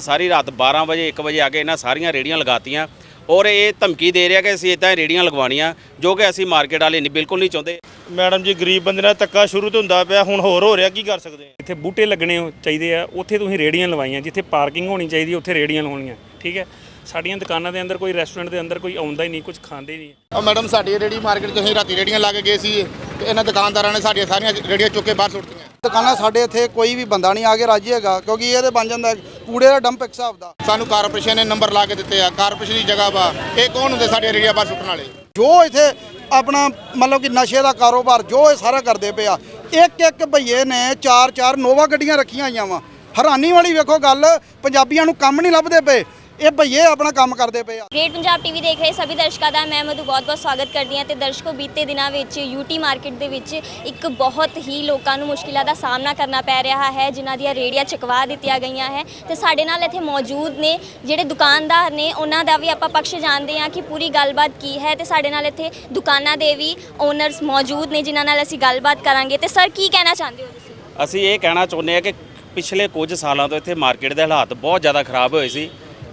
ਸਾਰੀ ਰਾਤ 12 ਵਜੇ 1 ਵਜੇ ਆ ਕੇ ਇਹਨਾਂ ਸਾਰੀਆਂ ਰੇੜੀਆਂ ਲਗਾਤੀਆਂ ਔਰ ਇਹ ਧਮਕੀ ਦੇ ਰਿਹਾ ਕਿ ਅਸੀਂ ਇਦਾਂ ਰੇੜੀਆਂ ਲਗਵਾਉਣੀਆਂ ਜੋ ਕਿ ਅਸੀਂ ਮਾਰਕੀਟ ਵਾਲੇ ਨਹੀਂ ਬਿਲਕੁਲ ਨਹੀਂ ਚਾਹੁੰਦੇ। ਮੈਡਮ ਜੀ ਗਰੀਬ ਬੰਦੇ ਨਾਲ ਧੱਕਾ ਸ਼ੁਰੂ ਤੋਂ ਹੁੰਦਾ ਪਿਆ ਹੁਣ ਹੋਰ ਹੋ ਰਿਹਾ ਕੀ ਕਰ ਸਕਦੇ? ਆ ਜਿੱਥੇ ਬੂਟੇ ਲੱਗਣੇ ਚਾਹੀਦੇ ਆ ਉੱਥੇ ਤੁਸੀਂ ਰੇੜੀਆਂ ਲਵਾਈਆਂ ਜਿੱਥੇ ਪਾਰਕਿੰਗ ਹੋਣੀ ਚਾਹੀਦੀ ਉੱਥੇ ਰੇੜੀਆਂ ਲਵਾਉਣੀਆਂ ਠੀਕ ਹੈ? ਸਾਡੀਆਂ ਦੁਕਾਨਾਂ ਦੇ ਅੰਦਰ ਕੋਈ ਰੈਸਟੋਰੈਂਟ ਦੇ ਅੰਦਰ ਕੋਈ ਆਉਂਦਾ ਹੀ ਨਹੀਂ ਕੁਝ ਖਾਂਦੇ ਨਹੀਂ। ਆ ਮੈਡਮ ਸਾਡੀ ਰੇੜੀ ਮਾਰਕੀਟ 'ਚ ਅਸੀਂ ਰਾਤੀ ਰੇੜੀਆਂ ਲਾ ਕੇ ਗਏ ਸੀ ਤੇ ਇਹਨਾਂ ਦੁਕਾਨਦਾਰਾਂ ਨੇ ਸਾਡੀਆਂ ਸਾਰੀਆਂ ਰੇੜੀਆਂ ਚੁੱਕ ਕੇ ਬਾਹਰ ਸੁੱਟਤੀਆਂ ਦੁਕਾਨਾਂ ਸਾਡੇ ਇੱਥੇ ਕੋਈ ਵੀ ਬੰਦਾ ਨਹੀਂ ਆ ਕੇ ਰਾਜੀ ਹੈਗਾ ਕਿਉਂਕਿ ਇਹ ਤੇ ਬਣ ਜਾਂਦਾ ਕੂੜੇ ਦਾ ਡੰਪ ਇੱਕ ਹਿਸਾਬ ਦਾ। ਸਾਨੂੰ ਕਾਰਪੋਰੇਸ਼ਨ ਨੇ ਨੰਬਰ ਲਾ ਕੇ ਦਿੱਤੇ ਆ ਕਾਰਪੋਰੇਸ਼ਨ ਦੀ ਜਗ੍ਹਾ ਵਾ। ਇਹ ਕੌਣ ਹੁੰਦੇ ਸਾਡੀਆਂ ਰੇੜੀਆਂ ਬਾਹਰ ਸੁੱਟਣ ਵਾਲੇ? ਜੋ ਇੱਥੇ ਆਪਣਾ ਮਤਲਬ ਕਿ ਨਸ਼ੇ ਦਾ ਕਾਰੋਬਾਰ ਜੋ ਇਹ ਸਾਰਾ ਕਰਦੇ ਪਏ ਆ ਇੱਕ ਇੱਕ ਭਈਏ ਨੇ ਚਾਰ ਚਾਰ ਨੋਵਾ ਗੱਡੀਆਂ ਰੱਖੀਆਂ ਹੋਈਆਂ ਵਾ। ਹੈਰਾਨੀ ਵਾਲੀ ਵੇਖੋ ਗੱਲ ਪੰਜਾਬੀਆਂ ਨੂੰ ਕੰਮ ਨਹੀਂ ਲੱਭਦੇ ਪਏ। ਇਹ ਭਈਏ ਆਪਣਾ ਕੰਮ ਕਰਦੇ ਪਏ ਆ। ਗ੍ਰੇਟ ਪੰਜਾਬ ਟੀਵੀ ਦੇਖ ਰਹੇ ਸਭੀ ਦਰਸ਼ਕਾਂ ਦਾ ਮੈਂ ਮਧੂ ਬਹੁਤ-ਬਹੁਤ ਸਵਾਗਤ ਕਰਦੀ ਹਾਂ ਤੇ ਦਰਸ਼ਕੋ ਬੀਤੇ ਦਿਨਾਂ ਵਿੱਚ ਯੂਟੀ ਮਾਰਕੀਟ ਦੇ ਵਿੱਚ ਇੱਕ ਬਹੁਤ ਹੀ ਲੋਕਾਂ ਨੂੰ ਮੁਸ਼ਕਿਲਾਂ ਦਾ ਸਾਹਮਣਾ ਕਰਨਾ ਪੈ ਰਿਹਾ ਹੈ ਜਿਨ੍ਹਾਂ ਦੀਆਂ ਰੇੜੀਆਂ ਚਕਵਾ ਦਿੱਤੀਆਂ ਗਈਆਂ ਹੈ। ਤੇ ਸਾਡੇ ਨਾਲ ਇੱਥੇ ਮੌਜੂਦ ਨੇ ਜਿਹੜੇ ਦੁਕਾਨਦਾਰ ਨੇ ਉਹਨਾਂ ਦਾ ਵੀ ਆਪਾਂ ਪੱਖ ਜਾਣਦੇ ਹਾਂ ਕਿ ਪੂਰੀ ਗੱਲਬਾਤ ਕੀ ਹੈ। ਤੇ ਸਾਡੇ ਨਾਲ ਇੱਥੇ ਦੁਕਾਨਾਂ ਦੇ ਵੀ ਓਨਰਸ ਮੌਜੂਦ ਨੇ ਜਿਨ੍ਹਾਂ ਨਾਲ ਅਸੀਂ ਗੱਲਬਾਤ ਕਰਾਂਗੇ। ਤੇ ਸਰ ਕੀ ਕਹਿਣਾ ਚਾਹੁੰਦੇ ਹੋ ਤੁਸੀਂ? ਅਸੀਂ ਇਹ ਕਹਿਣਾ ਚਾਹੁੰਦੇ ਹਾਂ ਕਿ ਪਿਛਲੇ ਕੁਝ ਸਾਲਾਂ ਤੋਂ ਇੱਥੇ ਮਾਰਕੀਟ ਦੇ ਹਾਲਾਤ ਬਹੁਤ ਜ਼ਿਆਦਾ ਖਰਾਬ ਹੋਏ ਸੀ।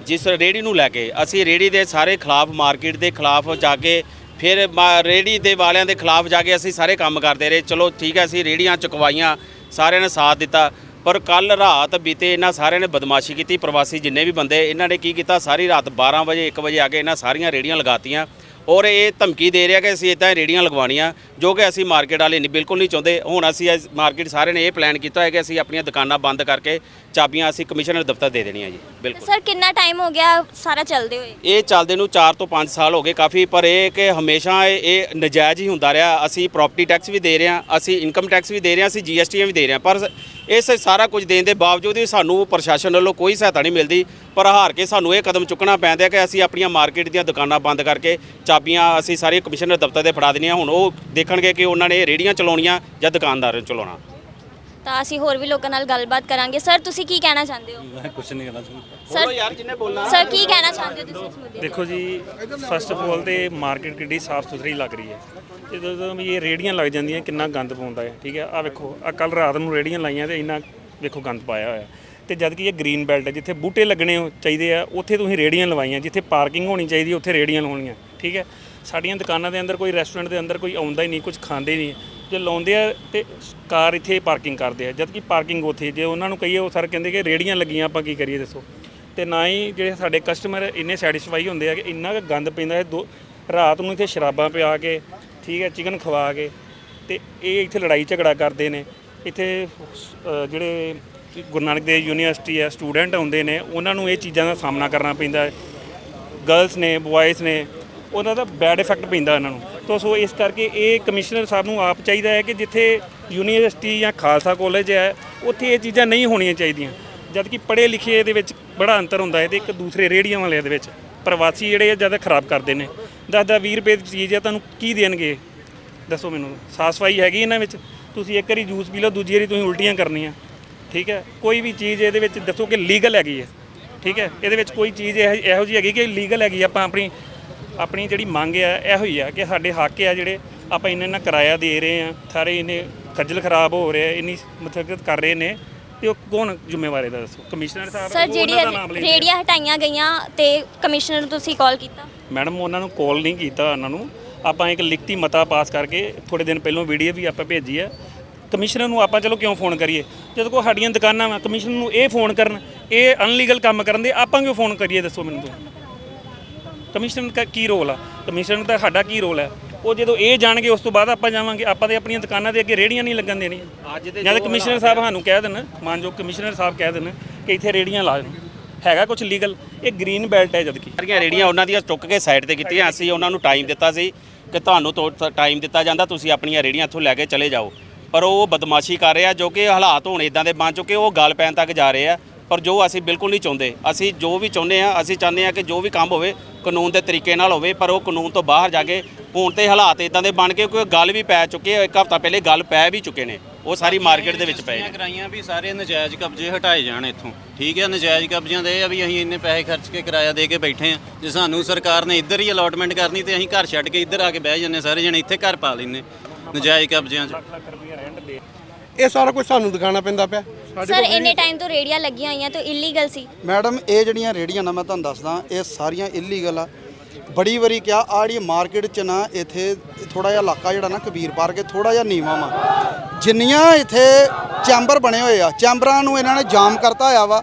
ਜਿਸ ਰੇੜੀ ਨੂੰ ਲੈ ਕੇ ਅਸੀਂ ਰੇੜੀ ਦੇ ਸਾਰੇ ਖਿਲਾਫ ਮਾਰਕੀਟ ਦੇ ਖਿਲਾਫ ਜਾ ਕੇ ਫਿਰ ਮਾ- ਰੇੜੀ ਦੇ ਵਾਲਿਆਂ ਦੇ ਖਿਲਾਫ ਜਾ ਕੇ ਅਸੀਂ ਸਾਰੇ ਕੰਮ ਕਰਦੇ ਰਹੇ। ਚਲੋ ਠੀਕ ਹੈ, ਅਸੀਂ ਰੇੜੀਆਂ ਚੁਕਵਾਈਆਂ, ਸਾਰਿਆਂ ਨੇ ਸਾਥ ਦਿੱਤਾ, ਪਰ ਕੱਲ ਰਾਤ ਬੀਤੇ ਇਹਨਾਂ ਸਾਰਿਆਂ ਨੇ ਬਦਮਾਸ਼ੀ ਕੀਤੀ, ਪ੍ਰਵਾਸੀ ਜਿੰਨੇ ਵੀ ਬੰਦੇ, ਇਹਨਾਂ ਨੇ ਕੀ ਕੀਤਾ, ਸਾਰੀ ਰਾਤ 12 ਵਜੇ 1 ਵਜੇ ਆ ਕੇ ਇਹਨਾਂ ਸਾਰੀਆਂ ਰੇੜੀਆਂ ਲਗਾਤੀਆਂ ਔਰ ਇਹ ਧਮਕੀ ਦੇ ਰਿਹਾ ਕਿ ਅਸੀਂ ਇਦਾਂ ਰੇੜੀਆਂ ਲਗਵਾਉਣੀਆਂ, ਜੋ ਕਿ ਅਸੀਂ ਮਾਰਕੀਟ ਵਾਲੇ ਨਹੀਂ ਬਿਲਕੁਲ ਨਹੀਂ ਚਾਹੁੰਦੇ। ਹੁਣ ਅਸੀਂ ਅੱਜ ਮਾਰਕੀਟ ਸਾਰਿਆਂ ਨੇ ਇਹ ਪਲਾਨ ਕੀਤਾ ਹੈ ਕਿ ਅਸੀਂ ਆਪਣੀਆਂ ਦੁਕਾਨਾਂ ਬੰਦ ਕਰਕੇ ਚਾਬੀਆਂ ਅਸੀਂ ਕਮਿਸ਼ਨਰ ਦਫ਼ਤਰ ਦੇ ਦੇਣੀਆਂ ਜੀ ਬਿਲਕੁਲ। ਸਰ ਕਿੰਨਾ ਟਾਈਮ ਹੋ ਗਿਆ ਸਾਰਾ ਚੱਲਦੇ ਹੋਏ? ਇਹ ਚੱਲਦੇ ਨੂੰ 4 ਤੋਂ 5 ਸਾਲ ਹੋ ਗਏ ਕਾਫੀ ਪਰ ਇਹ ਕਿ ਹਮੇਸ਼ਾ ਇਹ ਇਹ ਨਜਾਇਜ਼ ਹੀ ਹੁੰਦਾ ਰਿਹਾ। ਅਸੀਂ ਪ੍ਰਾਪਰਟੀ ਟੈਕਸ ਵੀ ਦੇ ਰਹੇ ਹਾਂ ਅਸੀਂ ਇਨਕਮ ਟੈਕਸ ਵੀ ਦੇ ਰਹੇ ਹਾਂ ਅਸੀਂ ਜੀਐਸਟੀ ਵੀ ਦੇ ਰਹੇ ਹਾਂ ਪਰ ਇਸ ਸਾਰਾ ਕੁਝ ਦੇਣ ਦੇ ਬਾਵਜੂਦ ਵੀ ਸਾਨੂੰ ਪ੍ਰਸ਼ਾਸਨ ਵੱਲੋਂ ਕੋਈ ਸਹਾਇਤਾ ਨਹੀਂ ਮਿਲਦੀ ਪਰ ਹਾਰ ਕੇ ਸਾਨੂੰ ਇਹ ਕਦਮ ਚੁੱਕਣਾ ਪੈਂਦਾ ਕਿ ਅਸੀਂ ਆਪਣੀਆਂ ਮਾਰਕੀਟ ਦੀਆਂ ਦੁਕਾਨਾਂ ਬੰਦ ਕਰਕੇ ਚਾਬੀਆਂ ਅਸੀਂ ਸਾਰੇ ਕਮਿਸ਼ਨਰ ਦਫ਼ਤਰ ਦੇ ਫੜਾ ਦੇਣੀਆਂ। ਹੁਣ ਉਹ ਦੇਖਣਗੇ ਕਿ ਉਹਨਾਂ ਨੇ ਰੇੜੀਆਂ ਚਲਾਉਣੀਆਂ ਜਾਂ ਦੁਕਾਨਦਾਰਾਂ ਨੂੰ ਚਲਾਉਣਾ। ਤਾਂ ਅਸੀਂ ਹੋਰ ਵੀ ਲੋਕਾਂ ਨਾਲ ਗੱਲਬਾਤ ਕਰਾਂਗੇ। ਸਰ ਤੁਸੀਂ ਕੀ ਕਹਿਣਾ ਚਾਹੁੰਦੇ ਹੋ? ਮੈਂ ਕੁਛ ਨਹੀਂ ਕਹਿਣਾ ਚਾਹੁੰਦਾ। ਸਰ ਯਾਰ ਜਿੰਨੇ ਬੋਲਣਾ। ਸਰ ਕੀ ਕਹਿਣਾ ਚਾਹੁੰਦੇ ਹੋ ਤੁਸੀਂ ਇਸ ਮੁੱਦੇ? ਦੇਖੋ ਜੀ ਫਸਟ ਆਫ ਆਲ ਤੇ ਮਾਰਕੀਟ ਕਿੱਡੀ ਸਾਫ਼ ਸੁਥਰੀ ਲੱਗ ਰਹੀ ਹੈ। ਜਦੋਂ ਜਦੋਂ ਵੀ ਇਹ ਰੇੜੀਆਂ ਲੱਗ ਜਾਂਦੀਆਂ ਕਿੰਨਾ ਗੰਦ ਪਾਉਂਦਾ ਹੈ ਠੀਕ ਹੈ? ਆ ਵੇਖੋ ਆ ਕੱਲ ਰਾਤ ਨੂੰ ਰੇੜੀਆਂ ਲਾਈਆਂ ਤੇ ਇੰਨਾ ਵੇਖੋ ਗੰਦ ਪਾਇਆ ਹੋਇਆ ਤੇ ਜਦ ਕਿ ਇਹ ਗ੍ਰੀਨ ਬੈਲਟ ਹੈ ਜਿੱਥੇ ਬੂਟੇ ਲੱਗਣੇ ਚਾਹੀਦੇ ਆ ਉੱਥੇ ਤੁਸੀਂ ਰੇੜੀਆਂ ਲਵਾਈਆਂ ਜਿੱਥੇ ਪਾਰਕਿੰਗ ਹੋਣੀ ਚਾਹੀਦੀ ਉੱਥੇ ਰੇੜੀਆਂ ਲਵਾਉਣੀਆਂ ਠੀਕ ਹੈ? ਸਾਡੀਆਂ ਦੁਕਾਨਾਂ ਦੇ ਅੰਦਰ ਕੋਈ ਰੈਸਟੋਰੈਂਟ ਦੇ ਅੰਦਰ ਕੋਈ ਆਉਂਦਾ ਹੀ ਨਹੀਂ ਕੁਝ ਖਾਂਦੇ ਹੀ ਨਹੀਂ। ਜੇ ਲਾਉਂਦੇ ਆ ਤੇ ਕਾਰ ਇੱਥੇ ਪਾਰਕਿੰਗ ਕਰਦੇ ਆ ਜਦ ਕਿ ਪਾਰਕਿੰਗ ਉੱਥੇ ਜੇ ਉਹਨਾਂ ਨੂੰ ਕਹੀਏ, ਉਹ ਸਰ ਕਹਿੰਦੇ ਕਿ ਰੇੜੀਆਂ ਲੱਗੀਆਂ, ਆਪਾਂ ਕੀ ਕਰੀਏ ਦੱਸੋ। ਤੇ ਨਾ ਹੀ ਜਿਹੜੇ ਸਾਡੇ ਕਸਟਮਰ ਇੰਨੇ ਸੈਟੀਸਫਾਈ ਹੁੰਦੇ ਆ ਕਿ ਇੰਨਾ ਕੁ ਗੰਦ ਪੈਂਦਾ ਹੈ, ਦੋ ਰਾਤ ਨੂੰ ਇੱਥੇ ਸ਼ਰਾਬਾਂ ਪਿਆ ਕੇ, ਠੀਕ ਹੈ ਚਿਕਨ ਖਵਾ ਕੇ, ਤੇ ਇਹ ਇੱਥੇ ਲੜਾਈ ਝਗੜਾ ਕਰਦੇ ਨੇ। ਇੱਥੇ ਜਿਹੜੇ ਗੁਰੂ ਨਾਨਕ ਦੇਵ ਯੂਨੀਵਰਸਿਟੀ ਹੈ ਸਟੂਡੈਂਟ ਆਉਂਦੇ ਨੇ, ਉਹਨਾਂ ਨੂੰ ਇਹ ਚੀਜ਼ਾਂ ਦਾ ਸਾਹਮਣਾ ਕਰਨਾ ਪੈਂਦਾ ਹੈ। ਗਰਲਸ ਨੇ ਬॉयਜ਼ ਨੇ, ਉਹਨਾਂ ਦਾ ਬੈਡ ਇਫੈਕਟ ਪੈਂਦਾ ਇਹਨਾਂ ਨੂੰ। ਤੋਂ ਸੋ ਇਸ ਕਰਕੇ ਇਹ ਕਮਿਸ਼ਨਰ ਸਾਹਿਬ ਨੂੰ ਆਪ ਚਾਹੀਦਾ ਹੈ ਕਿ ਜਿੱਥੇ ਯੂਨੀਵਰਸਿਟੀ ਜਾਂ ਖਾਲਸਾ ਕਾਲਜ ਹੈ, ਉੱਥੇ ਇਹ ਚੀਜ਼ਾਂ ਨਹੀਂ ਹੋਣੀਆਂ ਚਾਹੀਦੀਆਂ। ਜਦ ਕਿ ਪੜ੍ਹੇ ਲਿਖੇ ਦੇ ਵਿੱਚ ਬੜਾ ਅੰਤਰ ਹੁੰਦਾ ਹੈ ਤੇ ਇੱਕ ਦੂਸਰੇ ਰੇੜੀਆਂ ਵਾਲਿਆਂ ਦੇ ਵਿੱਚ ਪ੍ਰਵਾਸੀ ਜਿਹੜੇ ਆ ਜ਼ਿਆਦਾ ਖਰਾਬ ਕਰਦੇ ਨੇ। ਦਸ ਦਸ 20 ਰੁਪਏ ਦੀ ਚੀਜ਼ ਹੈ ਤੁਹਾਨੂੰ ਕੀ ਦੇਣਗੇ? ਦੱਸੋ ਮੈਨੂੰ। ਸਾਫ਼ ਸਫ਼ਾਈ ਹੈਗੀ ਇਹਨਾਂ ਵਿੱਚ? ਤੁਸੀਂ ਇੱਕ ਵਾਰੀ ਜੂਸ ਪੀ ਲਓ, ਦੂਜੀ ਵਾਰੀ ਤੁਸੀਂ ਉਲਟੀਆਂ ਕਰਨੀਆਂ। ਠੀਕ ਹੈ? ਕੋਈ ਵੀ ਚੀਜ਼ ਇਹਦੇ ਵਿੱਚ ਦੱਸੋ ਕਿ ਲੀਗਲ ਹੈਗੀ ਹੈ। ਠੀਕ ਹੈ? ਇਹਦੇ ਵਿੱਚ ਕੋਈ ਚੀਜ਼ ਇਹ- ਇਹੋ ਜਿਹੀ ਹੈਗੀ ਕਿ ਲੀਗਲ ਹੈਗੀ ਆਪਾਂ ਆਪਣੀ ਆਪਣੀ ਜਿਹੜੀ ਮੰਗ ਹੈ ਇਹੋ ਹੀ ਆ ਕਿ ਸਾਡੇ ਹੱਕ ਆ ਜਿਹੜੇ ਆਪਾਂ ਇੰਨਾ ਇੰਨਾ ਕਿਰਾਇਆ ਦੇ ਰਹੇ ਆ ਸਾਰੇ ਇਹਨੇ ਖੱਜਲ ਖਰਾਬ ਹੋ ਰਿਹਾ ਇੰਨੀ ਮਥਕਤ ਕਰ ਰਹੇ ਨੇ ਤੇ ਉਹ ਕੌਣ ਜ਼ਿੰਮੇਵਾਰ ਇਹਦਾ ਦੱਸੋ? ਕਮਿਸ਼ਨਰ ਸਾਹਿਬ ਸਰ ਉਹ ਉਹਨਾਂ ਦਾ ਨਾਮ ਜਿਹੜੀ ਲੈਂਦੇ ਆ। ਰੇੜੀਆਂ ਹਟਾਈਆਂ ਗਈਆਂ ਤੇ ਕਮਿਸ਼ਨਰ ਨੂੰ ਤੁਸੀਂ ਕਾਲ ਕੀਤਾ? ਮੈਡਮ ਉਹਨਾਂ ਨੂੰ ਕਾਲ ਨਹੀਂ ਕੀਤਾ ਉਹਨਾਂ ਨੂੰ। ਆਪਾਂ ਇੱਕ ਲਿਖਤੀ ਮਤਾ ਪਾਸ ਕਰਕੇ ਥੋੜੇ ਦਿਨ ਪਹਿਲਾਂ ਵੀਡੀਓ ਵੀ ਆਪਾਂ ਭੇਜੀ ਹੈ ਕਮਿਸ਼ਨਰ ਨੂੰ ਆਪਾਂ ਚਲੋ ਕਿਉਂ ਫੋਨ ਕਰੀਏ? ਜਦੋਂ ਕੋ ਸਾਡੀਆਂ ਦੁਕਾਨਾਂ ਵਾ ਕਮਿਸ਼ਨਰ ਨੂੰ ਇਹ ਫੋਨ ਕਰਨ ਇਹ ਅਨਲੀਗਲ ਕੰਮ ਕਰਨ ਦੇ ਆਪਾਂ ਕਿਉਂ ਫੋਨ ਕਰੀਏ ਦੱਸੋ ਮੈਨੂੰ ਕਮਿਸ਼ਨਰ ਦਾ ਕੀ ਰੋਲ ਆ? ਕਮਿਸ਼ਨਰ ਦਾ ਸਾਡਾ ਕੀ ਰੋਲ ਹੈ ਉਹ ਜਦੋਂ ਇਹ ਜਾਣਗੇ ਉਸ ਤੋਂ ਬਾਅਦ ਆਪਾਂ ਜਾਵਾਂਗੇ। ਆਪਾਂ ਤੇ ਆਪਣੀਆਂ ਦੁਕਾਨਾਂ ਦੇ ਅੱਗੇ ਰੇੜੀਆਂ ਨਹੀਂ ਲੱਗਣ ਦੇਣੀਆਂ। ਅੱਜ ਦੇ ਜਾਂ ਤਾਂ ਕਮਿਸ਼ਨਰ ਸਾਹਿਬ ਸਾਨੂੰ ਕਹਿ ਦੇਣ ਮਾਨਯੋਗ ਕਮਿਸ਼ਨਰ ਸਾਹਿਬ ਕਹਿ ਦੇਣ ਕਿ ਇੱਥੇ ਰੇੜੀਆਂ ਲਾ ਦੇਣ ਹੈਗਾ ਕੁਝ ਲੀਗਲ? ਇਹ ਗ੍ਰੀਨ ਬੈਲਟ ਹੈ ਜਦ ਕਿ ਸਾਰੀਆਂ ਰੇੜੀਆਂ ਉਹਨਾਂ ਦੀਆਂ ਚੁੱਕ ਕੇ ਸਾਈਡ ਤੇ ਕੀਤੀਆਂ। ਅਸੀਂ ਉਹਨਾਂ ਨੂੰ ਟਾਈਮ ਦਿੱਤਾ ਸੀ ਕਿ ਤੁਹਾਨੂੰ ਟਾਈਮ ਦਿੱਤਾ ਜਾਂਦਾ। ਤੁਸੀਂ ਆਪਣੀਆਂ ਰੇੜੀਆਂ ਇੱਥੋਂ ਲੈ ਕੇ ਚਲੇ ਜਾਓ। ਪਰ ਉਹ ਬਦਮਾਸ਼ੀ ਕਰ ਰਿਹਾ ਜੋ ਕਿ ਹਾਲਾਤ ਹੁਣ ਇਦਾਂ ਦੇ ਬਣ ਚੁੱਕੇ। ਉਹ ਗੱਲ ਪੈਣ ਤੱਕ ਜਾ ਰਹੇ ਆ। ਪਰ ਜੋ ਅਸੀਂ ਬਿਲਕੁਲ ਨਹੀਂ ਚਾਹੁੰਦੇ ਅਸੀਂ ਜੋ ਵੀ ਚਾਹੁੰਦੇ ਆ ਅਸੀਂ ਚਾਹੁੰਦੇ ਆ ਕਿ ਜੋ ਵੀ ਕੰਮ ਹੋਵੇ ਕਾਨੂੰਨ ਦੇ ਤਰੀਕੇ ਨਾਲ ਹੋਵੇ ਪਰ ਉਹ ਕਾਨੂੰਨ ਤੋਂ ਬਾਹਰ ਜਾ ਕੇ ਹੁਣ ਤੇ ਹਾਲਾਤ ਇਦਾਂ ਦੇ ਬਣ ਕੇ ਕੋਈ ਗੱਲ ਵੀ ਪੈ ਚੁੱਕੀ ਹੈ ਇੱਕ ਹਫ਼ਤਾ ਪਹਿਲੇ ਗੱਲ ਪੈ ਵੀ ਚੁੱਕੇ ਨੇ। ਉਹ ਸਾਰੀ ਮਾਰਕੀਟ ਦੇ ਵਿੱਚ ਪਏ ਨੇ। ਕਰਾਈਆਂ ਵੀ ਸਾਰੇ ਨਜਾਇਜ਼ ਕਬਜ਼ੇ ਹਟਾਏ ਜਾਣ ਇੱਥੋਂ। ਠੀਕ ਹੈ ਨਜਾਇਜ਼ ਕਬਜ਼ਿਆਂ ਦੇ ਇਹ ਆ ਵੀ ਅਸੀਂ ਇੰਨੇ ਪੈਸੇ ਖਰਚ ਕੇ ਕਿਰਾਇਆ ਦੇ ਕੇ ਬੈਠੇ ਆ ਜੇ ਸਾਨੂੰ ਸਰਕਾਰ ਨੇ ਇੱਧਰ ਹੀ ਅਲਾਟਮੈਂਟ ਕਰਨੀ ਤੇ ਅਸੀਂ ਘਰ ਛੱਡ ਕੇ ਇੱਧਰ ਆ ਕੇ ਬਹਿ ਜੰਨੇ ਸਾਰੇ ਜਣੇ ਇੱਥੇ ਘਰ ਪਾ ਲੈਨੇ ਨਜਾਇਜ਼ ਕਬਜ਼ਿਆਂ 'ਚ। ਇਹ ਸਾਰਾ ਕੁਝ ਸਾਨੂੰ ਦਿਖਾਣਾ ਪੈਂਦਾ ਪਿਆ। ਸਰ ਇੰਨੇ ਟਾਈਮ ਤੋਂ ਰੇੜੀਆਂ ਲੱਗੀਆਂ ਹੋਈਆਂ ਤਾਂ ਇਲੀਗਲ ਸੀ। ਮੈਡਮ ਇਹ ਜਿਹੜੀਆਂ ਰੇੜੀਆਂ ਨਾ ਮੈਂ ਤੁਹਾਨੂੰ ਦੱਸਦਾ ਇਹ ਸਾਰੀਆਂ ਇਲੀਗਲ ਆ। ਬੜੀ ਵਾਰੀ ਕਿਹਾ ਆ ਜਿਹੜੀ ਮਾਰਕੀਟ ਚ ਨਾ ਇੱਥੇ ਥੋੜਾ ਜਿਹਾ ਇਲਾਕਾ ਜਿਹੜਾ ਨਾ ਕਬੀਰ ਪਾਰਕ ਥੋੜਾ ਜਿਹਾ ਨੀਵਾਂ ਵਾ। ਜਿੰਨੀਆਂ ਇੱਥੇ ਚੈਂਬਰ ਬਣੇ ਹੋਏ ਆ ਚੈਂਬਰਾਂ ਨੂੰ ਇਹਨਾਂ ਨੇ ਜਾਮ ਕਰਤਾ ਹੋਇਆ ਵਾ।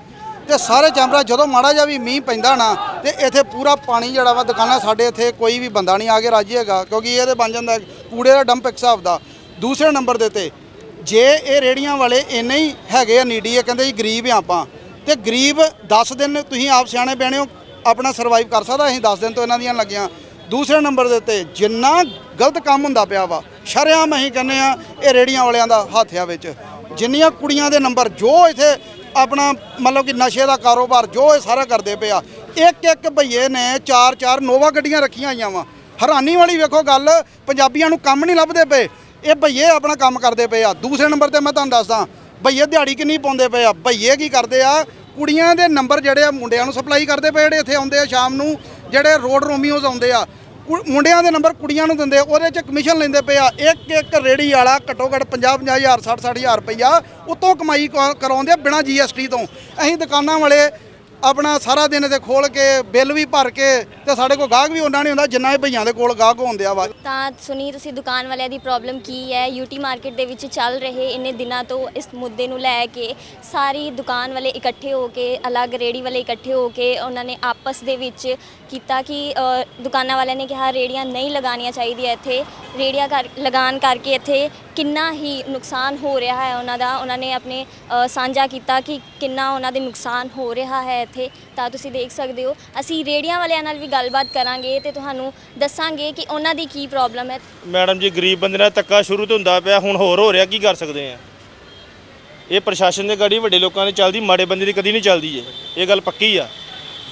ਤੇ ਸਾਰੇ ਚੈਂਬਰਾਂ ਜਦੋਂ ਮਾੜਾ ਜਿਹਾ ਵੀ ਮੀਂਹ ਪੈਂਦਾ ਨਾ ਤੇ ਇੱਥੇ ਪੂਰਾ ਪਾਣੀ ਜਿਹੜਾ ਵਾ ਦੁਕਾਨਾਂ ਸਾਡੇ ਇੱਥੇ ਕੋਈ ਵੀ ਬੰਦਾ ਨਹੀਂ ਆ ਕੇ ਰਾਜੀ ਹੈਗਾ ਕਿਉਂਕਿ ਇਹਦੇ ਬਣ ਜਾਂਦਾ ਕੂੜੇ ਦਾ ਡੰਪ ਇੱਕ ਹਿਸਾਬ ਦਾ। ਦੂਸਰੇ ਨੰਬਰ ਦੇ ਤੇ ਜੇ ਇਹ ਰੇੜੀਆਂ ਵਾਲੇ ਇੰਨੇ ਹੀ ਹੈਗੇ ਆ ਨੀਡੀ ਆ ਕਹਿੰਦੇ ਜੀ ਗਰੀਬ ਆ ਆਪਾਂ। ਤੇ ਗਰੀਬ 10 ਦਿਨ ਤੁਸੀਂ ਆਪ ਸਿਆਣੇ ਬਿਆਣੇ ਹੋ, ਆਪਣਾ ਸਰਵਾਈਵ ਕਰ ਸਕਦਾ, ਅਸੀਂ 10 ਦਿਨ ਤੋਂ ਇਹਨਾਂ ਦੀਆਂ ਲੱਗੀਆਂ। ਦੂਸਰੇ ਨੰਬਰ ਦੇ ਉੱਤੇ, ਜਿੰਨਾ ਗਲਤ ਕੰਮ ਹੁੰਦਾ ਪਿਆ ਵਾ, ਸ਼ਰੇਆਮ ਅਸੀਂ ਕਹਿੰਦੇ ਆ ਇਹ ਰੇੜੀਆਂ ਵਾਲਿਆਂ ਦਾ ਹੱਥ ਆ ਵਿੱਚ। ਜਿੰਨੀਆਂ ਕੁੜੀਆਂ ਦੇ ਨੰਬਰ, ਜੋ ਇੱਥੇ ਆਪਣਾ ਮਤਲਬ ਕਿ ਨਸ਼ੇ ਦਾ ਕਾਰੋਬਾਰ, ਜੋ ਇਹ ਸਾਰਾ ਕਰਦੇ ਪਿਆ ਇੱਕ ਇੱਕ ਭਈਏ ਨੇ ਚਾਰ ਚਾਰ ਨੋਵਾ ਗੱਡੀਆਂ ਰੱਖੀਆਂ ਹੋਈਆਂ ਵਾ। ਹੈਰਾਨੀ ਵਾਲੀ ਵੇਖੋ ਗੱਲ, ਪੰਜਾਬੀਆਂ ਨੂੰ ਕੰਮ ਨਹੀਂ ਲੱਭਦੇ ਪਏ। ਇਹ ਭਈਏ ਆਪਣਾ ਕੰਮ ਕਰਦੇ ਪਏ ਆ। ਦੂਸਰੇ ਨੰਬਰ ਤੇ ਮੈਂ ਤੁਹਾਨੂੰ ਦੱਸਦਾ, ਭਈਏ ਦਿਹਾੜੀ ਕਿੰਨੀ ਪਾਉਂਦੇ ਪਏ ਆ? ਭਈਏ ਕੀ ਕਰਦੇ ਆ? ਕੁੜੀਆਂ ਦੇ ਨੰਬਰ ਜਿਹੜੇ ਆ ਮੁੰਡਿਆਂ ਨੂੰ ਸਪਲਾਈ ਕਰਦੇ ਪਏ ਜਿਹੜੇ ਇੱਥੇ ਆਉਂਦੇ ਆ ਸ਼ਾਮ ਨੂੰ, ਜਿਹੜੇ ਰੋਡ ਰੋਮੀਓਜ਼ ਆਉਂਦੇ ਆ। ਕੁ- ਮੁੰਡਿਆਂ ਦੇ ਨੰਬਰ ਕੁੜੀਆਂ ਨੂੰ ਦਿੰਦੇ ਉਹਦੇ ਚ ਕਮਿਸ਼ਨ ਲੈਂਦੇ ਪਏ ਆ। ਇੱਕ ਇੱਕ ਰੇੜੀ ਵਾਲਾ ਘੱਟੋ ਘੱਟ 50 50 ਹਜ਼ਾਰ 60 60 ਹਜ਼ਾਰ ਰੁਪਈਆ ਉਤੋਂ ਕਮਾਈ ਕ- ਕਰਾਉਂਦੇ ਆ ਬਿਨਾਂ ਜੀਐਸਟੀ ਤੋਂ। ਅਸੀਂ ਦੁਕਾਨਾਂ ਵਾਲੇ ਆਪਣਾ ਸਾਰਾ ਦਿਨ ਤੇ ਖੋਲ ਕੇ ਬਿੱਲ ਵੀ ਭਰ ਕੇ ਤੇ ਸਾਡੇ ਕੋਲ ਗਾਹਕ ਵੀ ਉਹਨਾਂ ਨਹੀਂ ਹੁੰਦਾ ਜਿੰਨਾ ਇਹ ਭਈਆਂ ਦੇ ਕੋਲ ਗਾਹਕ ਹੁੰਦੇ ਆ ਵਾ ਤਾਂ ਸੁਣੀ ਤੁਸੀਂ ਦੁਕਾਨ ਵਾਲਿਆਂ ਦੀ ਪ੍ਰੋਬਲਮ ਕੀ ਹੈ? ਯੂਟੀ ਮਾਰਕੀਟ ਦੇ ਵਿੱਚ ਚੱਲ ਰਹੇ ਇੰਨੇ ਦਿਨਾਂ ਤੋਂ ਇਸ ਮੁੱਦੇ ਨੂੰ ਲੈ ਕੇ ਸਾਰੀ ਦੁਕਾਨ ਵਾਲੇ ਇਕੱਠੇ ਹੋ ਕੇ ਅਲੱਗ ਰੇੜੀ ਵਾਲੇ ਇਕੱਠੇ ਹੋ ਕੇ ਉਹਨਾਂ ਨੇ ਆਪਸ ਦੇ ਵਿੱਚ ਕੀਤਾ ਕਿ ਅ, ਦੁਕਾਨਾਂ ਵਾਲਿਆਂ ਨੇ ਕਿਹਾ ਰੇੜੀਆਂ ਨਹੀਂ ਲਗਾਉਣੀਆਂ ਚਾਹੀਦੀਆਂ ਇੱਥੇ। ਰੇੜੀਆਂ ਕਰ ਲਗਾਉਣ ਕਰਕੇ ਇੱਥੇ ਕਿੰਨਾ ਹੀ ਨੁਕਸਾਨ ਹੋ ਰਿਹਾ ਹੈ ਉਹਨਾਂ ਦਾ। ਉਹਨਾਂ ਨੇ ਆਪਣੇ ਅ, ਸਾਂਝਾ ਕੀਤਾ ਕਿ ਕਿੰਨਾ ਉਹਨਾਂ ਦੇ ਨੁਕਸਾਨ ਹੋ ਰਿਹਾ ਹੈ ਇੱਥੇ। ਤਾਂ ਤੁਸੀਂ ਦੇਖ ਸਕਦੇ ਹੋ। ਅਸੀਂ ਰੇੜੀਆਂ ਵਾਲਿਆਂ ਨਾਲ ਵੀ ਗੱਲਬਾਤ ਕਰਾਂਗੇ ਤੇ ਤੁਹਾਨੂੰ ਦੱਸਾਂਗੇ ਕਿ ਉਹਨਾਂ ਦੀ ਕੀ ਪ੍ਰੋਬਲਮ ਹੈ। ਮੈਡਮ ਜੀ ਗਰੀਬ ਬੰਦੇ ਨਾਲ ਧੱਕਾ ਸ਼ੁਰੂ ਤੋਂ ਹੁੰਦਾ ਪਿਆ ਹੁਣ ਹੋਰ ਹੋ ਰਿਹਾ ਕੀ ਕਰ ਸਕਦੇ ਆ? ਇਹ ਪ੍ਰਸ਼ਾਸਨ ਦੇ ਗਾੜੀ ਵੱਡੇ ਲੋਕਾਂ ਦੀ ਚੱਲਦੀ ਮਾੜੇ ਬੰਦੇ ਦੀ ਕਦੀ ਨਹੀਂ ਚੱਲਦੀ ਏ ਇਹ ਗੱਲ ਪੱਕੀ ਆ।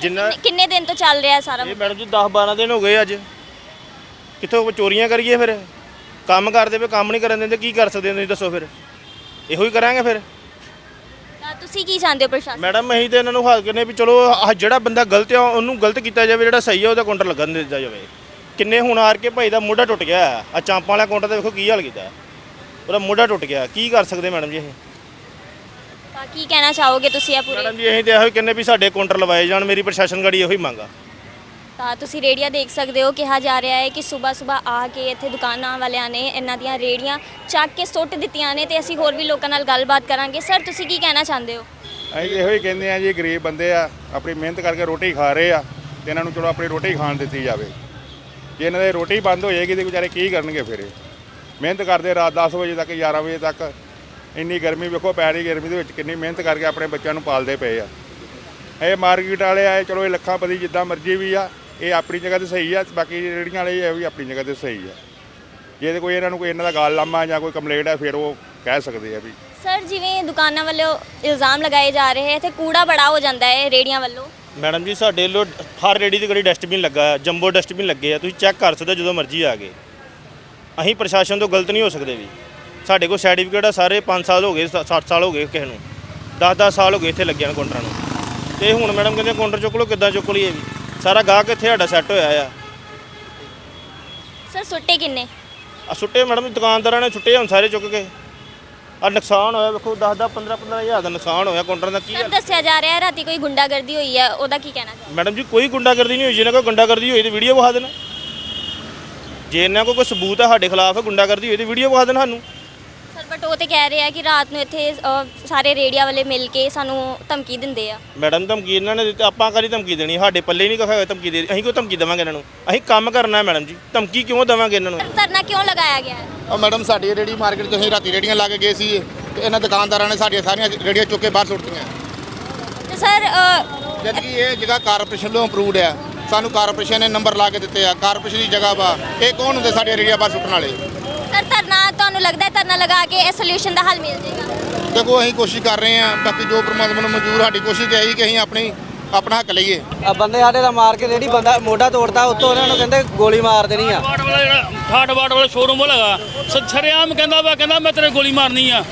ਜਿੰਨਾ ਕਿੰਨੇ ਦਿਨ ਤੋਂ ਚੱਲ ਰਿਹਾ ਸਾਰਾ? ਇਹ ਮੈਡਮ ਜੀ 10 12 ਦਿਨ ਹੋ ਗਏ ਅੱਜ। ਕਿੱਥੋਂ ਚੋਰੀਆਂ ਕਰੀਏ ਫਿਰ? ਕੰਮ ਕਰਦੇ ਪਏ ਕੰਮ ਨਹੀਂ ਕਰਨ ਦਿੰਦੇ ਕੀ ਕਰ ਸਕਦੇ ਤੁਸੀਂ ਦੱਸੋ ਫਿਰ? ਇਹੋ ਹੀ ਕਰਾਂਗੇ ਫਿਰ। ਤੁਸੀਂ ਕੀ ਚਾਹੁੰਦੇ ਹੋ ਪ੍ਰਸ਼ਾਸਨ? ਮੈਡਮ ਅਸੀਂ ਤੇ ਇਹਨਾਂ ਨੂੰ ਹਾਲ ਕਰਨੇ ਵੀ ਚਲੋ ਆਹ ਜਿਹੜਾ ਬੰਦਾ ਗਲਤ ਆ ਉਹਨੂੰ ਗਲਤ ਕੀਤਾ ਜਾਵੇ ਜਿਹੜਾ ਸਹੀ ਆ ਉਹਦਾ ਕਾਊਂਟਰ ਲੱਗਣ ਦਿੱਤਾ ਜਾਵੇ। ਕਿੰਨੇ ਹੁਣ ਆਰ ਕੇ ਭਾਈ ਦਾ ਮੋਢਾ ਟੁੱਟ ਗਿਆ। ਆ ਚਾਂਪਾਂ ਵਾਲਾ ਕਾਊਂਟਰ ਤੇ ਵੇਖੋ ਕੀ ਹਾਲ ਕੀਤਾ। ਉਹਦਾ ਮੋਢਾ ਟੁੱਟ ਗਿਆ। ਕੀ ਕਰ ਸਕਦੇ ਮੈਡਮ ਜੀ ਇਹ? ਕੀ ਕਹਿਣਾ ਚਾਹੋਗੇ ਤੁਸੀਂ ਇਹ ਪੂਰੇ? ਮੈਡਮ ਜੀ ਅਸੀਂ ਤੇ ਇਹੋ ਹੀ ਕਹਿੰਦੇ ਵੀ ਸਾਡੇ ਕਾਊਂਟਰ ਲਵਾਏ ਜਾਣ ਮੇਰੀ ਪ੍ਰਸ਼ਾਸਨ ਗਾੜੀ ਇਹੋ ਹੀ ਮੰਗ ਆ। ਤਾਂ ਤੁਸੀਂ ਰੇੜੀਆਂ ਦੇਖ ਸਕਦੇ ਹੋ, ਕਿਹਾ ਜਾ ਰਿਹਾ ਹੈ ਕਿ ਸਵੇਰ ਸਵੇਰ ਆ ਕੇ ਇੱਥੇ ਦੁਕਾਨਾਂ ਵਾਲਿਆਂ ਨੇ ਇਹਨਾਂ ਦੀਆਂ ਰੇੜੀਆਂ ਚੱਕ ਕੇ ਸੁੱਟ ਦਿੱਤੀਆਂ ਨੇ ਤੇ ਅਸੀਂ ਹੋਰ ਵੀ ਲੋਕਾਂ ਨਾਲ ਗੱਲਬਾਤ ਕਰਾਂਗੇ। ਸਰ ਤੁਸੀਂ ਕੀ ਕਹਿਣਾ ਚਾਹੁੰਦੇ ਹੋ? ਅਸੀਂ ਇਹੋ ਹੀ ਕਹਿੰਦੇ ਆ ਜੀ, ਗਰੀਬ ਬੰਦੇ ਆ, ਆਪਣੀ ਮਿਹਨਤ ਕਰਕੇ ਰੋਟੀ ਖਾ ਰਹੇ ਆ ਤੇ ਇਹਨਾਂ ਨੂੰ ਚਲੋ ਆਪਣੀ ਰੋਟੀ ਖਾਣ ਦਿੱਤੀ ਜਾਵੇ। ਜੇ ਇਹਨਾਂ ਦੇ ਰੋਟੀ ਬੰਦ ਹੋ ਜਾਏਗੀ ਤੇ ਵਿਚਾਰੇ ਕੀ ਕਰਨਗੇ ਫਿਰ ਇਹ? ਮਿਹਨਤ ਕਰਦੇ ਰਾਤ 10 ਵਜੇ ਤੱਕ 11 ਵਜੇ ਤੱਕ। ਇੰਨੀ ਗਰਮੀ ਵੇਖੋ, ਪੈ ਰਹੀ ਗਰਮੀ ਦੇ ਵਿੱਚ, ਕਿੰਨੀ ਮਿਹਨਤ ਕਰਕੇ ਆਪਣੇ ਬੱਚਿਆਂ ਨੂੰ ਪਾਲਦੇ ਪਏ ਆ। ਇਹ ਮਾਰਕੀਟ ਵਾਲੇ ਆਏ, ਚਲੋ ਇਹ ਲੱਖਾਂ ਪਤੀ ਜਿੱਦਾਂ ਮਰਜ਼ੀ ਵੀ ਆ ਇਹ ਆਪਣੀ ਜਗ੍ਹਾ ਤੇ ਸਹੀ ਆ ਬਾਕੀ ਰੇੜੀਆਂ ਵਾਲੇ ਇਹ ਵੀ ਆਪਣੀ ਜਗ੍ਹਾ ਤੇ ਸਹੀ ਆ। ਜੇ ਤੇ ਕੋਈ ਇਹਨਾਂ ਨੂੰ ਕੋਈ ਇਹਨਾਂ ਦਾ ਗਾਲ ਲਾਮਾ ਜਾਂ ਕੋਈ ਕੰਪਲੇਂਟ ਹੈ ਫਿਰ ਉਹ ਕਹਿ ਸਕਦੇ ਆ ਵੀ ਸਰ ਜਿਵੇਂ ਦੁਕਾਨਾਂ ਵੱਲੋਂ ਇਲਜ਼ਾਮ ਲਗਾਏ ਜਾ ਰਹੇ ਹੈ ਇੱਥੇ ਕੂੜਾ ਬੜਾ ਹੋ ਜਾਂਦਾ ਹੈ ਰੇੜੀਆਂ ਵੱਲੋਂ। ਮੈਡਮ ਜੀ ਸਾਡੇ ਲੋ ਹਰ ਰੇੜੀ ਦੀ ਗੜੀ ਡਸਟਬਿਨ ਲੱਗਾ ਆ ਜੰਬੋ ਡਸਟਬਿਨ ਲੱਗੇ ਆ ਤੁਸੀਂ ਚੈੱਕ ਕਰ ਸਕਦੇ ਹੋ ਜਦੋਂ ਮਰਜ਼ੀ ਆ ਗਏ ਅਸੀਂ ਪ੍ਰਸ਼ਾਸਨ ਤੋਂ ਗਲਤ ਨਹੀਂ ਹੋ ਸਕਦੇ ਵੀ। ਸਾਡੇ ਕੋਲ ਸਰਟੀਫਿਕੇਟ ਆ ਸਾਰੇ 5 ਸਾਲ ਹੋ ਗਏ 60 ਸਾਲ ਹੋ ਗਏ ਕਿਸੇ ਨੂੰ। 10-10 ਸਾਲ ਹੋ ਗਏ ਇੱਥੇ ਲੱਗਿਆ ਨੂੰ ਕਾਊਂਟਰਾਂ ਨੂੰ। ਤੇ ਹੁਣ ਮੈਡਮ ਕਹਿੰਦੇ ਕਾਊਂਟਰ ਚੁੱਕ ਲਓ ਕਿੱਦਾਂ ਚੁੱਕ ਲਈਏ ਵੀ? ਸਾਰਾ ਗਾਹਕ ਇੱਥੇ ਸਾਡਾ ਸੈੱਟ ਹੋਇਆ ਆ। ਸਰ ਸੁੱਟੇ ਕਿੰਨੇ? ਆ ਸੁੱਟੇ ਮੈਡਮ ਦੁਕਾਨਦਾਰਾਂ ਨੇ ਸੁੱਟੇ ਹੁਣ ਸਾਰੇ ਚੁੱਕ ਕੇ। ਆ ਨੁਕਸਾਨ ਹੋਇਆ ਵੇਖੋ 10-10 15-15 ਹਜ਼ਾਰ ਦਾ ਨੁਕਸਾਨ ਹੋਇਆ ਕਾਊਂਟਰਾਂ ਦਾ ਕੀ ਸਰ ਦੱਸਿਆ ਜਾ ਰਿਹਾ ਹੈ ਰਾਤੀ ਕੋਈ ਗੁੰਡਾਗਰਦੀ ਹੋਈ ਹੈ ਉਹਦਾ ਕੀ ਕਹਿਣਾ ਚਾਹੋਗੇ? ਮੈਡਮ ਜੀ ਕੋਈ ਗੁੰਡਾਗਰਦੀ ਨਹੀਂ ਹੋਈ ਜਿਹਨਾਂ ਕੋਈ ਗੁੰਡਾਗਰਦੀ ਹੋਈ ਤੇ ਵੀਡੀਓ ਵਿਖਾ ਦੇਣ। ਜੇ ਇਹਨਾਂ ਕੋਲ ਕੋਈ ਸਬੂਤ ਹੈ ਸਾਡੇ ਖਿਲਾਫ ਗੁੰਡਾਗਰਦੀ ਹੋਈ ਤੇ ਵੀਡੀਓ ਵਿਖਾ ਦੇਣ ਸਾਨੂੰ। ਬਟ ਉਹ ਤੇ ਕਹਿ ਰਹੇ ਆ ਕਿ ਰਾਤ ਨੂੰ ਇੱਥੇ ਸਾਰੇ ਰੇੜੀਆਂ ਵਾਲੇ ਮਿਲ ਕੇ ਸਾਨੂੰ ਧਮਕੀ ਦਿੰਦੇ ਆ। ਮੈਡਮ ਧਮਕੀ ਇਹਨਾਂ ਨੇ ਦਿੱਤੀ। ਆਪਾਂ ਕਰੀ ਧਮਕੀ ਦੇਣੀ। ਸਾਡੇ ਪੱਲੇ ਨਹੀਂ ਕਹੇ ਧਮਕੀ ਦੇ ਅਸੀਂ ਕੋਈ ਧਮਕੀ ਦੇਵਾਂਗੇ ਇਹਨਾਂ ਨੂੰ? ਅਸੀਂ ਕੰਮ ਕਰਨਾ ਹੈ ਮੈਡਮ ਜੀ। ਧਮਕੀ ਕਿਉਂ ਦੇਵਾਂਗੇ ਇਹਨਾਂ ਨੂੰ? ਧਰਨਾ ਕਿਉਂ ਲਗਾਇਆ ਗਿਆ ਹੈ? ਉਹ ਮੈਡਮ ਸਾਡੀ ਰੇੜੀ ਮਾਰਕੀਟ 'ਚ ਅਸੀਂ ਰਾਤੀ ਰੇੜੀਆਂ ਲਾ ਕੇ ਗਏ ਸੀ ਤੇ ਇਹਨਾਂ ਦੁਕਾਨਦਾਰਾਂ ਨੇ ਸਾਡੀਆਂ ਸਾਰੀਆਂ ਰੇੜੀਆਂ ਚੁੱਕ ਕੇ ਬਾਹਰ ਸੁੱਟਤੀਆਂ ਤੇ ਸਰ ਅ, ਜਦ ਕਿ ਇਹ ਜਗ੍ਹਾ ਕਾਰਪੋਰੇਸ਼ਨ ਵੱਲੋਂ ਅਪਰੂਵਡ ਆ ਸਾਨੂੰ ਕਾਰਪੋਰੇਸ਼ਨ ਨੇ ਨੰਬਰ ਲਾ ਕੇ ਦਿੱਤੇ ਆ। ਕਾਰਪੋਰੇਸ਼ਨ ਦੀ ਜਗ੍ਹਾ ਵਾ। ਇਹ ਕੌਣ ਹੁੰਦੇ ਸਾਡੀਆਂ ਰੇੜੀਆਂ ਬਾਹਰ ਸੁੱਟਣ ਵਾਲੇ? ਧਰਨਾ ਤੁਹਾਨੂੰ ਲੱਗਦਾ ਹੈ ਧਰਨਾ ਲਗਾ ਕੇ ਇਹ ਸੋਲੂਸ਼ਨ ਦਾ ਹੱਲ ਮਿਲ ਜਾਏਗਾ? ਦੇਖੋ ਅਸੀਂ ਕੋਸ਼ਿਸ਼ ਕਰ ਰਹੇ ਹਾਂ ਬਾਕੀ ਜੋ ਪ੍ਰਮਾਤਮਾ ਨੂੰ ਮਨਜ਼ੂਰ ਸਾਡੀ ਕੋਸ਼ਿਸ਼ ਤੇ ਆਈ ਕਿ ਅਸੀਂ ਆਪਣੀ ਆਪਣਾ ਹੱਕ ਲਈਏ। ਆ ਬੰਦੇ ਸਾਡੇ ਦਾ ਮਾਰ ਕੇ ਰੇੜੀ ਬੰਦਾ ਮੋਢਾ ਤੋੜਦਾ ਉੱਤੋਂ ਉਹਨਾਂ ਨੂੰ ਕਹਿੰਦੇ ਗੋਲੀ ਮਾਰ ਦੇਣੀ ਆ। ਵਾਰਡ ਵਾਲਾ ਜਿਹੜਾ ਵਾਰਡ ਵਾਲਾ ਸ਼ੋਰੂਮ ਵਾਲਾ ਹੈਗਾ ਸਛਰਿਆਮ ਕਹਿੰਦਾ ਵਾ ਕਹਿੰਦਾ ਮੈਂ ਤੇਰੇ ਗੋਲੀ ਮਾਰਨੀ ਆ।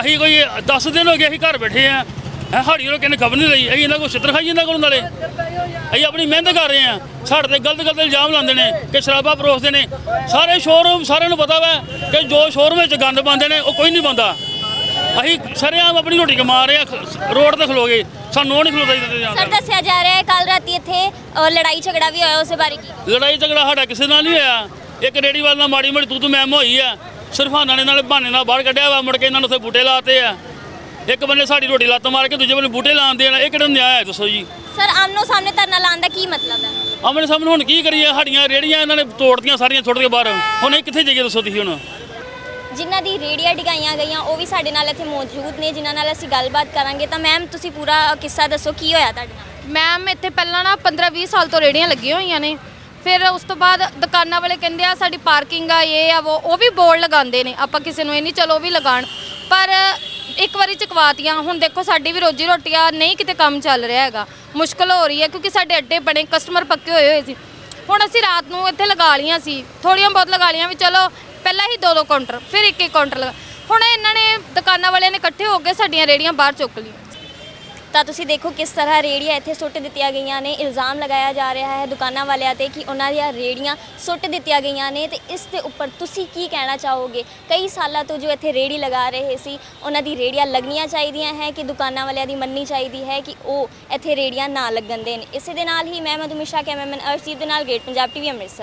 ਅਸੀਂ ਕੋਈ 10 ਦਿਨ ਹੋ ਗਏ ਅਸੀਂ ਘਰ ਬੈਠੇ ਆ। ਹੈ ਸਾਡੀ ਉਹ ਕਿੰਨੇ ਖਬਰ ਨਹੀਂ ਲਈ? ਅਸੀਂ ਇਹਨਾਂ ਕੋਲ ਛਿੱਤਰ ਖਾਈ ਇਹਨਾਂ ਕੋਲ ਨਾਲੇ। ਅਸੀਂ ਆਪਣੀ ਮਿਹਨਤ ਕਰ ਰਹੇ ਆ ਸਾਡੇ ਤੇ ਗਲਤ ਗਲਤ ਇਲਜ਼ਾਮ ਲਾਉਂਦੇ ਨੇ ਕਿ ਸ਼ਰਾਬਾਂ ਪਰੋਸਦੇ ਨੇ। ਸਾਰੇ ਸ਼ੋਰੂਮ ਸਾਰਿਆਂ ਨੂੰ ਪਤਾ ਵਾ ਕਿ ਜੋ ਸ਼ੋਰੂਮ ਵਿੱਚ ਗੰਦ ਪਾਉਂਦੇ ਨੇ ਉਹ ਕੋਈ ਨਹੀਂ ਪਾਉਂਦਾ। ਅਸੀਂ ਸਰੇਆਮ ਆਪਣੀ ਰੋਟੀ ਕਮਾ ਰਹੇ ਆ ਰੋਡ ਤੇ ਖਲੋ ਗਏ ਸਾਨੂੰ ਉਹ ਨਹੀਂ ਖਲੋਦਾ ਦਿੱਤੇ ਸਰ ਜਾਂਦਾ ਦੱਸਿਆ ਜਾ ਰਿਹਾ ਹੈ ਕੱਲ ਰਾਤੀ ਇੱਥੇ ਲੜਾਈ ਝਗੜਾ ਵੀ ਹੋਇਆ ਉਸੇ ਬਾਰੇ ਕੀ? ਲੜਾਈ ਝਗੜਾ ਸਾਡਾ ਕਿਸੇ ਨਾਲ ਨਹੀਂ ਹੋਇਆ। ਇੱਕ ਰੇੜੀ ਵਾਲ ਨਾਲ ਮਾੜੀ ਮਾੜੀ ਤੂੰ ਤੂੰ ਮੈਮ ਹੋਈ ਆ। ਸਰਫਾਨਾ ਨੇ ਨਾਲੇ ਬਹਾਨੇ ਨਾਲ ਬਾਹਰ ਕੱਢਿਆ ਵਾ ਮੁੜ ਕੇ ਇਹਨਾਂ ਨੂੰ ਉੱਥੇ ਬੂਟੇ ਲਾਤੇ ਆ। ਇੱਕ ਬੰਨੇ ਸਾਡੀ ਰੋਟੀ ਲੱਤ ਮਾਰ ਕੇ ਦੂਜੇ ਬੰਨੇ ਬੂਟੇ ਲਾਉਂਦੇ ਆ ਇਹ ਕਿਹੜਾ ਨਿਆਂ ਹੈ ਦੱਸੋ ਜੀ। ਸਰ ਆਮਨੋ ਸਾਹਮਣੇ ਧਰਨਾ ਲਾਉਣ ਦਾ ਕੀ ਮਤਲਬ ਹੈ? ਆਮਣੇ ਸਾਹਮਣੇ ਹੁਣ ਕੀ ਕਰੀਏ ਸਾਡੀਆਂ ਰੇੜੀਆਂ ਇਹਨਾਂ ਨੇ ਤੋੜਤੀਆਂ ਸਾਰੀਆਂ ਛੁੱਟ ਕੇ ਬਾਹਰ। ਹੁਣ ਇਹ ਕਿੱਥੇ ਜਾਈਏ ਦੱਸੋ ਤੁਸੀਂ ਹੁਣ? ਜਿਨ੍ਹਾਂ ਦੀ ਰੇੜੀਆਂ ਡਿਗਾਈਆਂ ਗਈਆਂ ਉਹ ਵੀ ਸਾਡੇ ਨਾਲ ਇੱਥੇ ਮੌਜੂਦ ਨੇ ਜਿਨ੍ਹਾਂ ਨਾਲ ਅਸੀਂ ਗੱਲਬਾਤ ਕਰਾਂਗੇ। ਤਾਂ ਮੈਮ ਤੁਸੀਂ ਪੂਰਾ ਕਿੱਸਾ ਦੱਸੋ ਕੀ ਹੋਇਆ ਤੁਹਾਡੇ ਨਾਲ? ਮੈਮ ਇੱਥੇ ਪਹਿਲਾਂ ਨਾ 15-20 ਸਾਲ ਤੋਂ ਰੇੜੀਆਂ ਲੱਗੀਆਂ ਹੋਈਆਂ ਨੇ। ਫਿਰ ਉਸ ਤੋਂ ਬਾਅਦ ਦੁਕਾਨਾਂ ਵਾਲੇ ਕਹਿੰਦੇ ਆ ਸਾਡੀ ਪਾਰਕਿੰਗ ਆ ਇਹ ਆ ਉਹ ਉਹ ਵੀ ਬੋਰਡ ਲਗਾਉਂਦੇ ਨੇ। ਆਪਾਂ ਕਿਸੇ ਨੂੰ ਇਹ ਨਹੀਂ ਚਲੋ ਉਹ ਵੀ ਲਗਾਣ ਪਰ ਇੱਕ ਵਾਰੀ ਚੁਕਵਾਤੀਆਂ, ਹੁਣ ਦੇਖੋ ਸਾਡੀ ਵੀ ਰੋਜੀ ਰੋਟੀ ਆ ਨਹੀਂ ਕਿਤੇ ਕੰਮ ਚੱਲ ਰਿਹਾ ਹੈਗਾ। ਮੁਸ਼ਕਲ ਹੋ ਰਹੀ ਹੈ ਕਿਉਂਕਿ ਸਾਡੇ ਅੱਡੇ ਬਣੇ ਕਸਟਮਰ ਪੱਕੇ ਹੋਏ ਹੋਏ ਸੀ। ਹੁਣ ਅਸੀਂ ਰਾਤ ਨੂੰ ਇੱਥੇ ਲਗਾ ਲੀਆਂ ਸੀ। ਥੋੜੀਆਂ ਬਹੁਤ ਲਗਾ ਲੀਆਂ ਵੀ ਚਲੋ, ਪਹਿਲਾਂ ਹੀ ਦੋ ਦੋ ਕਾਊਂਟਰ, ਫਿਰ ਇੱਕ ਇੱਕ ਕਾਊਂਟਰ ਲਗਾ। ਹੁਣ ਇਹਨਾਂ ਨੇ ਦੁਕਾਨਾਂ ਵਾਲਿਆਂ ਨੇ ਇਕੱਠੇ ਹੋ ਕੇ ਸਾਡੀਆਂ ਰੇੜੀਆਂ ਬਾਹਰ ਚੁੱਕ ਲਈਆਂ। ਤਾਂ ਤੁਸੀਂ ਦੇਖੋ ਕਿਸ ਤਰ੍ਹਾਂ ਰੇੜੀਆਂ ਇੱਥੇ ਸੁੱਟ ਦਿੱਤੀਆਂ ਗਈਆਂ ਨੇ, ਇਲਜ਼ਾਮ ਲਗਾਇਆ ਜਾ ਰਿਹਾ ਹੈ ਦੁਕਾਨਾਂ ਵਾਲਿਆਂ ਤੇ ਕਿ ਉਹਨਾਂ ਦੀਆਂ ਰੇੜੀਆਂ ਸੁੱਟ ਦਿੱਤੀਆਂ ਗਈਆਂ ਨੇ ਤੇ ਇਸ ਦੇ ਉੱਪਰ ਤੁਸੀਂ ਕੀ ਕਹਿਣਾ ਚਾਹੋਗੇ? ਕਈ ਸਾਲਾਂ ਤੋਂ ਜੋ ਇੱਥੇ ਰੇੜੀ ਲਗਾ ਰਹੇ ਸੀ, ਉਹਨਾਂ ਦੀ ਰੇੜੀਆਂ ਲੱਗਣੀਆਂ ਚਾਹੀਦੀਆਂ ਹੈ ਕਿ ਦੁਕਾਨਾਂ ਵਾਲਿਆਂ ਦੀ ਮੰਨਣੀ ਚਾਹੀਦੀ ਹੈ ਕਿ ਉਹ ਇੱਥੇ ਰੇੜੀਆਂ ਨਾ ਲੱਗਣ ਦੇਣ। ਇਸੇ ਦੇ ਨਾਲ ਹੀ ਮੈਂ ਮਧੂਮਿਸ਼ਾ ਕੈਮਰਾਮੈਨ ਅਰਸ਼ਦੀਪ ਦੇ ਨਾਲ ਗੇਟ ਪੰਜਾਬ ਟੀਵੀ ਅੰਮ੍ਰਿਤਸਰ।